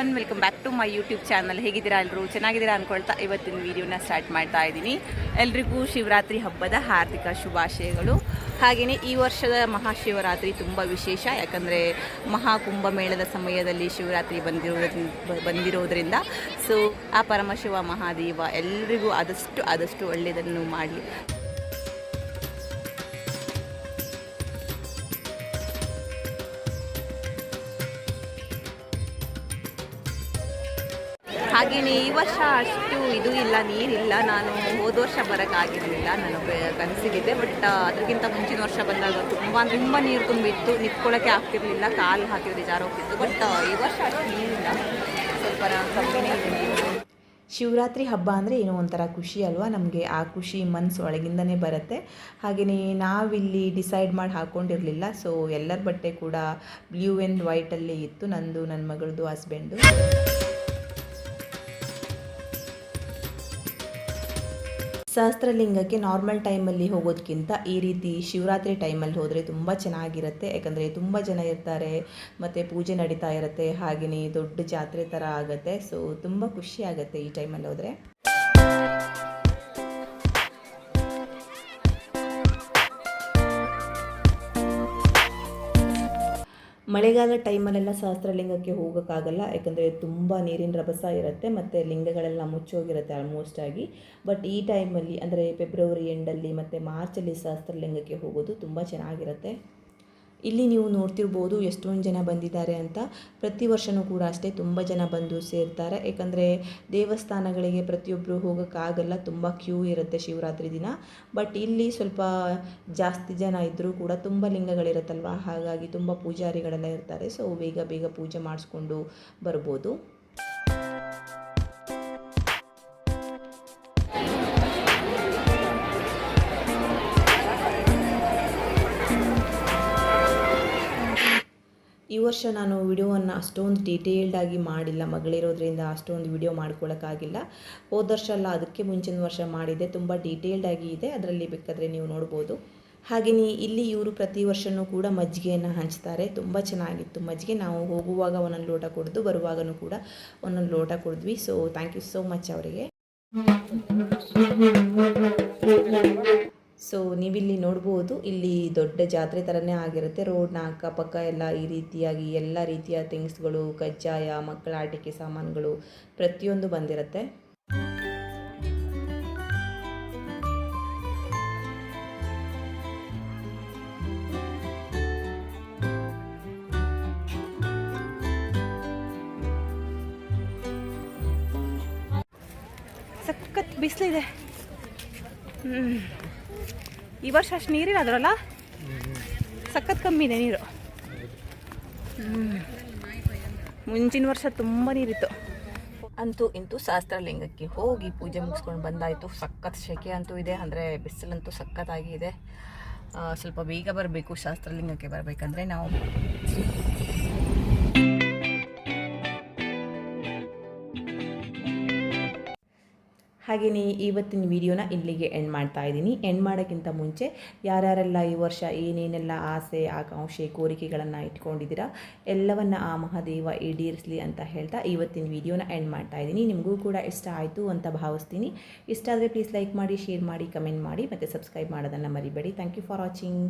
One welcome back to my YouTube channel ಹೇಗಿದ್ದೀರಾ ಎಲ್ಲರೂ ಚೆನ್ನಾಗಿದ್ದೀರಾ ಅಂದ್ಕೊಳ್ತಾ ಇವತ್ತಿನ ವೀಡಿಯೋನ ಸ್ಟಾರ್ಟ್ ಮಾಡ್ತಾ ಇದ್ದೀನಿ. ಎಲ್ರಿಗೂ ಶಿವರಾತ್ರಿ ಹಬ್ಬದ ಹಾರ್ದಿಕ ಶುಭಾಶಯಗಳು. ಹಾಗೆಯೇ ಈ ವರ್ಷದ ಮಹಾಶಿವರಾತ್ರಿ ತುಂಬ ವಿಶೇಷ. ಯಾಕಂದರೆ ಮಹಾಕುಂಭಮೇಳದ ಸಮಯದಲ್ಲಿ ಶಿವರಾತ್ರಿ ಬಂದಿರೋದ್ರಿಂದ ಬಂದಿರೋದ್ರಿಂದ. ಸೊ ಆ ಪರಮಶಿವ ಮಹಾದೇವ ಎಲ್ರಿಗೂ ಆದಷ್ಟು ಆದಷ್ಟು ಒಳ್ಳೆಯದನ್ನು ಮಾಡಲಿ ಹಾಗೆಯೇ ಈ ವರ್ಷ ಅಷ್ಟು ಇದು ಇಲ್ಲ, ನೀರಿಲ್ಲ. ನಾನು ಹೋದ ವರ್ಷ ಬರೋಕ್ಕಾಗಿರಲಿಲ್ಲ ನನಗೆ ಕನಸಿಗಿದೆ. ಬಟ್ ಅದಕ್ಕಿಂತ ಮುಂಚಿನ ವರ್ಷ ಬಂದಾಗ ತುಂಬ ಅಂದರೆ ತುಂಬ ನೀರು ತುಂಬಿತ್ತು. ನಿಂತ್ಕೊಳ್ಳೋಕ್ಕೆ ಆಗ್ತಿರಲಿಲ್ಲ. ಕಾಲು ಹಾಕಿದ್ರೆ ಜಾರೋಗ್ತಿತ್ತು ಬಟ್ ಈ ವರ್ಷ ಅಷ್ಟು ನೀರಿಲ್ಲ. ಸ್ವಲ್ಪ ಶಿವರಾತ್ರಿ ಹಬ್ಬ ಅಂದರೆ ಏನೋ ಒಂಥರ ಖುಷಿ ಅಲ್ವಾ? ನಮಗೆ ಆ ಖುಷಿ ಮನಸ್ಸು ಒಳಗಿಂದನೇ ಬರುತ್ತೆ. ಹಾಗೆಯೇ ನಾವಿಲ್ಲಿ ಡಿಸೈಡ್ ಮಾಡಿ ಹಾಕ್ಕೊಂಡಿರಲಿಲ್ಲ ಸೊ ಎಲ್ಲರ ಬಟ್ಟೆ ಕೂಡ ಬ್ಲೂ ಆ್ಯಂಡ್ ವೈಟಲ್ಲಿ ಇತ್ತು. ನಂದು ನನ್ನ ಮಗಳದು ಹಸ್ಬೆಂಡು. ಸಹಸ್ರಲಿಂಗಕ್ಕೆ ನಾರ್ಮಲ್ ಟೈಮಲ್ಲಿ ಹೋಗೋದಕ್ಕಿಂತ ಈ ರೀತಿ ಶಿವರಾತ್ರಿ ಟೈಮಲ್ಲಿ ಹೋದರೆ ತುಂಬ ಚೆನ್ನಾಗಿರುತ್ತೆ. ಯಾಕಂದರೆ ತುಂಬ ಜನ ಇರ್ತಾರೆ, ಮತ್ತು ಪೂಜೆ ನಡೀತಾ ಇರುತ್ತೆ ಹಾಗೆಯೇ ದೊಡ್ಡ ಜಾತ್ರೆ ಥರ ಆಗುತ್ತೆ. ಸೊ ತುಂಬ ಖುಷಿ ಆಗುತ್ತೆ ಈ ಟೈಮಲ್ಲಿ ಹೋದರೆ. ಮಳೆಗಾಲ ಟೈಮಲ್ಲೆಲ್ಲ ಸಹಸ್ರಲಿಂಗಕ್ಕೆ ಹೋಗೋಕ್ಕಾಗಲ್ಲ, ಯಾಕಂದರೆ ತುಂಬ ನೀರಿನ ರಭಸ ಇರುತ್ತೆ ಮತ್ತು ಲಿಂಗಗಳೆಲ್ಲ ಮುಚ್ಚೋಗಿರುತ್ತೆ ಆಲ್ಮೋಸ್ಟ್ ಆಗಿ. ಬಟ್ ಈ ಟೈಮಲ್ಲಿ ಅಂದರೆ ಫೆಬ್ರವರಿ ಎಂಡಲ್ಲಿ ಮತ್ತು ಮಾರ್ಚಲ್ಲಿ ಸಹಸ್ರಲಿಂಗಕ್ಕೆ ಹೋಗೋದು ತುಂಬ ಚೆನ್ನಾಗಿರುತ್ತೆ. ಇಲ್ಲಿ ನೀವು ನೋಡ್ತಿರ್ಬೋದು ಎಷ್ಟೊಂದು ಜನ ಬಂದಿದ್ದಾರೆ ಅಂತ. ಪ್ರತಿ ವರ್ಷವೂ ಕೂಡ ಅಷ್ಟೇ ತುಂಬ ಜನ ಬಂದು ಸೇರ್ತಾರೆ. ಏಕೆಂದರೆ ದೇವಸ್ಥಾನಗಳಿಗೆ ಪ್ರತಿಯೊಬ್ಬರು ಹೋಗೋಕ್ಕಾಗಲ್ಲ. ತುಂಬ ಕ್ಯೂ ಇರುತ್ತೆ ಶಿವರಾತ್ರಿ ದಿನ. ಬಟ್ ಇಲ್ಲಿ ಸ್ವಲ್ಪ ಜಾಸ್ತಿ ಜನ ಇದ್ದರೂ ಕೂಡ ತುಂಬ ಲಿಂಗಗಳಿರುತ್ತಲ್ವ? ಹಾಗಾಗಿ ತುಂಬ ಪೂಜಾರಿಗಳೆಲ್ಲ ಇರ್ತಾರೆ. ಸೊ ಬೇಗ ಬೇಗ ಪೂಜೆ ಮಾಡಿಸ್ಕೊಂಡು ಬರ್ಬೋದು. ವರ್ಷ ನಾನು ವಿಡಿಯೋವನ್ನು ಅಷ್ಟೊಂದು ಡೀಟೇಲ್ಡ್ ಆಗಿ ಮಾಡಿಲ್ಲ. ಮಗಳಿರೋದ್ರಿಂದ ಅಷ್ಟೊಂದು ವಿಡಿಯೋ ಮಾಡ್ಕೊಳ್ಳೋಕ್ಕಾಗಿಲ್ಲ ಹೋದ ವರ್ಷ ಅಲ್ಲ, ಅದಕ್ಕೆ ಮುಂಚಿನ ವರ್ಷ ಮಾಡಿದೆ ತುಂಬ ಡೀಟೇಲ್ಡ್ ಆಗಿ ಇದೆ. ಅದರಲ್ಲಿ ಬೇಕಾದರೆ ನೀವು ನೋಡ್ಬೋದು. ಹಾಗೆಯೇ ಇಲ್ಲಿ ಇವರು ಪ್ರತಿ ವರ್ಷವೂ ಕೂಡ ಮಜ್ಜಿಗೆಯನ್ನು ಹಂಚ್ತಾರೆ. ತುಂಬ ಚೆನ್ನಾಗಿತ್ತು ಮಜ್ಜಿಗೆ. ನಾವು ಹೋಗುವಾಗ ಒಂದೊಂದು ಲೋಟ ಕೊಡ್ದು, ಬರುವಾಗನೂ ಕೂಡ ಒಂದೊಂದು ಲೋಟ ಕೊಡಿದ್ವಿ. So thank you so much ಅವರಿಗೆ. ಸೊ ನೀವಿಲ್ಲಿ ನೋಡ್ಬೋದು, ಇಲ್ಲಿ ದೊಡ್ಡ ಜಾತ್ರೆ ಥರನೇ ಆಗಿರುತ್ತೆ. ರೋಡ್ನ ಅಕ್ಕಪಕ್ಕ ಎಲ್ಲ ಈ ರೀತಿಯಾಗಿ ಎಲ್ಲ ರೀತಿಯ ಥಿಂಗ್ಸ್ಗಳು ಕಜ್ಜಾಯ, ಮಕ್ಕಳ ಆಟಿಕೆ ಸಾಮಾನುಗಳು ಪ್ರತಿಯೊಂದು ಬಂದಿರುತ್ತೆ. ಸಖತ್ ಬಿಸಿಲಿದೆ. ಹ್ಞೂ ಈ ವರ್ಷ ಅಷ್ಟು ನೀರಿಲ್ಲ ಅದರಲ್ಲ? ಸಖತ್ ಕಮ್ಮಿ ಇದೆ ನೀರು. ಮುಂಚಿನ ವರ್ಷ ತುಂಬ ನೀರಿತ್ತು. ಅಂತೂ ಇಂತೂ ಶಾಸ್ತ್ರಲಿಂಗಕ್ಕೆ ಹೋಗಿ ಪೂಜೆ ಮುಗಿಸ್ಕೊಂಡು ಬಂದಾಯಿತು. ಸಖತ್ ಶೆಕೆ ಅಂತೂ ಇದೆ, ಅಂದರೆ ಬಿಸಿಲಂತೂ ಸಖತ್ತಾಗಿ ಇದೆ. ಸ್ವಲ್ಪ ಬೇಗ ಬರಬೇಕು, ಶಾಸ್ತ್ರಲಿಂಗಕ್ಕೆ ಬರಬೇಕಂದ್ರೆ ನಾವು. ಹಾಗೆಯೇ ಇವತ್ತಿನ ವಿಡಿಯೋನ ಇಲ್ಲಿಗೆ ಎಂಡ್ ಮಾಡ್ತಾ ಇದ್ದೀನಿ. ಎಂಡ್ ಮಾಡೋಕ್ಕಿಂತ ಮುಂಚೆ ಯಾರ್ಯಾರೆಲ್ಲ ಈ ವರ್ಷ ಏನೇನೆಲ್ಲ ಆಸೆ, ಆಕಾಂಕ್ಷೆ, ಕೋರಿಕೆಗಳನ್ನು ಇಟ್ಕೊಂಡಿದ್ದೀರಾ, ಎಲ್ಲವನ್ನ ಆ ಮಹಾದೇವ ಈಡೇರಿಸಲಿ ಅಂತ ಹೇಳ್ತಾ ಇವತ್ತಿನ ವಿಡಿಯೋನ ಎಂಡ್ ಮಾಡ್ತಾ ಇದ್ದೀನಿ. ನಿಮಗೂ ಕೂಡ ಇಷ್ಟ ಆಯಿತು ಅಂತ ಭಾವಿಸ್ತೀನಿ. ಇಷ್ಟ ಆದರೆ ಪ್ಲೀಸ್ ಲೈಕ್ ಮಾಡಿ ಶೇರ್ ಮಾಡಿ ಕಮೆಂಟ್ ಮಾಡಿ, ಮತ್ತು ಸಬ್ಸ್ಕ್ರೈಬ್ ಮಾಡೋದನ್ನು ಮರಿಬೇಡಿ. Thank you for watching